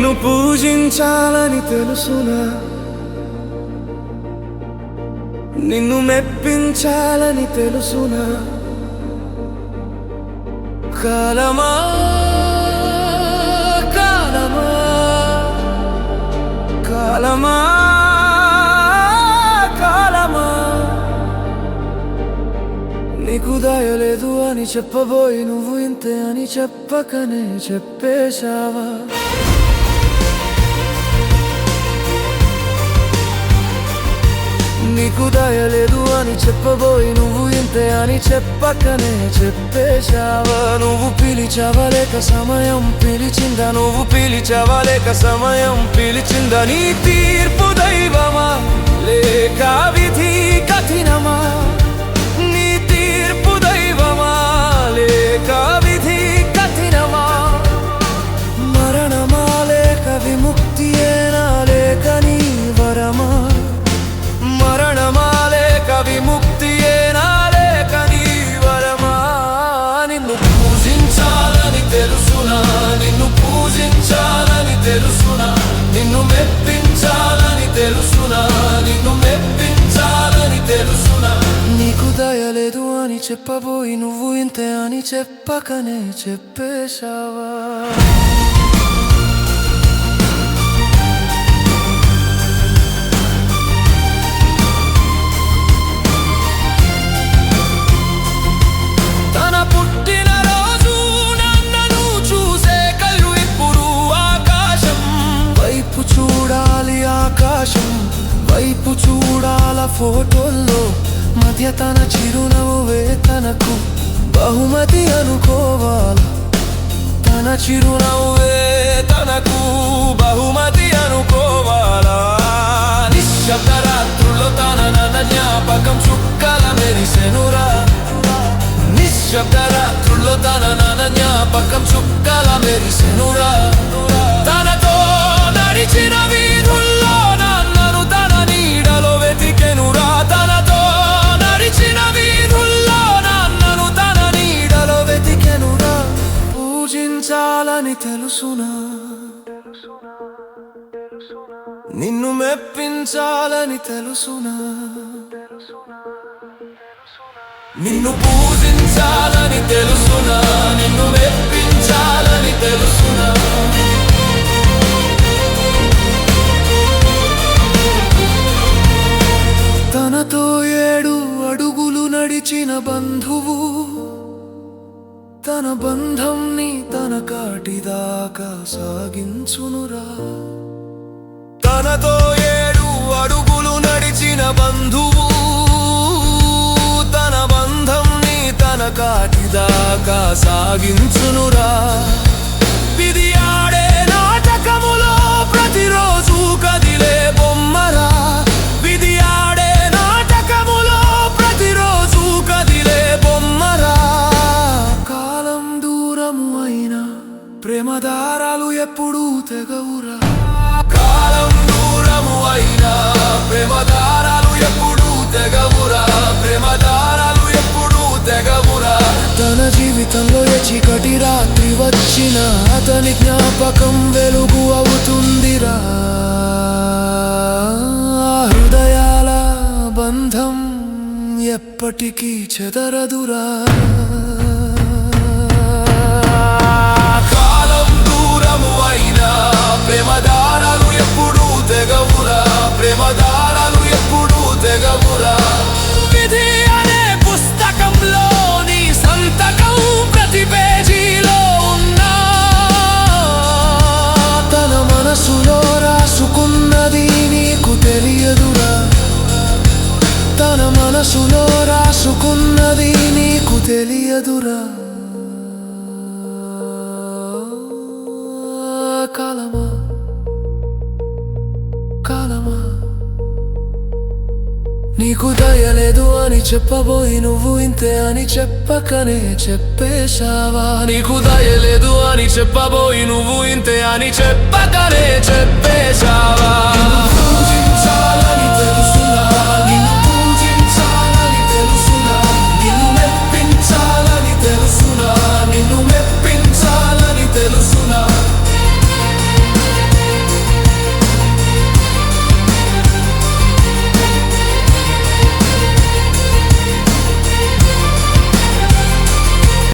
నిన్ను పూజించాలని తెలుసునా? నిన్ను మెప్పించాలని తెలుసునా? కాలమా కాలమా కాలమా కాలమా? నీకు దయలేదు అని చెప్పబోయి నువ్వు ఇంతే అని చెప్పకనే చెప్పేశావా? నీకు దయలేదు అని చెప్పబోయి నువ్వు ఇంతే అని చెప్పకనే చెప్పేశావా? నువ్వు పిలిచావా లేక సమయం పిలిచిందా? నువ్వు పిలిచావా లేక సమయం పిలిచిందా? నీ తీర్పు దైవమా? లేక విధి కఠినమా? చెప్పబోయి నువ్వు ఇంతే అని చెప్పకనే చెప్పేశావా? తన పుట్టిన చూసే ఆకాశం. వైపు చూడాలి ఆకాశం వైపు చూడాల ఫోటో మధ్య తన చిరునవ్వే తనకు బహుమతి అనుకోవాల. తన చిరునవ్వే తనకు బహుమతి అనుకోవాలా? నిశ్శబ్ద రాత్రుల్లో తన నన్న జ్ఞాపకం చుక్కల మెరిసెనురా. నిశ్శబ్ద రాత్రుల్లో తన నన్న జ్ఞాపకం చుక్కల మెరిసెను అని తెలుసునా? నిన్ను మెప్పించాలని తెలుసునా? నిన్ను పూజించాలని తెలుసునా? నిన్ను మెప్పించాలని తెలుసునా? తనతో ఏడు అడుగులు నడిచిన బంధువు తన బంధంని తన కాటిదాకా సాగించునురా. తనతో ఏడు అడుగులు నడిచిన బంధువు తన బంధంని తన కాటిదాకా సాగించునురా. దారాలు ఎప్పుడూ తెగవురా. కాలం దూరము అయినా ప్రేమ దారాలు ఎప్పుడూ తెగవురా. ప్రేమ దారాలు ఎప్పుడూ తెగవురా. తన జీవితంలో ఏ చీకటి రాత్రి వచ్చిన అతని జ్ఞాపకం వెలుగు అవుతుందిరా. హృదయాల బంధం ఎప్పటికీ చెదరదురా. మనసులో రాసుకున్నది నీకు తెలియదురా కాలమా కాలమా నీకు దయలేదు అని చెప్పబోయి నువ్వు ఇంతే అని చెప్పకనే చెప్పేశావా నీకు దయలేదు అని చెప్పబోయి నువ్వు ఇంతే అని చెప్పకనే చెప్పేశావా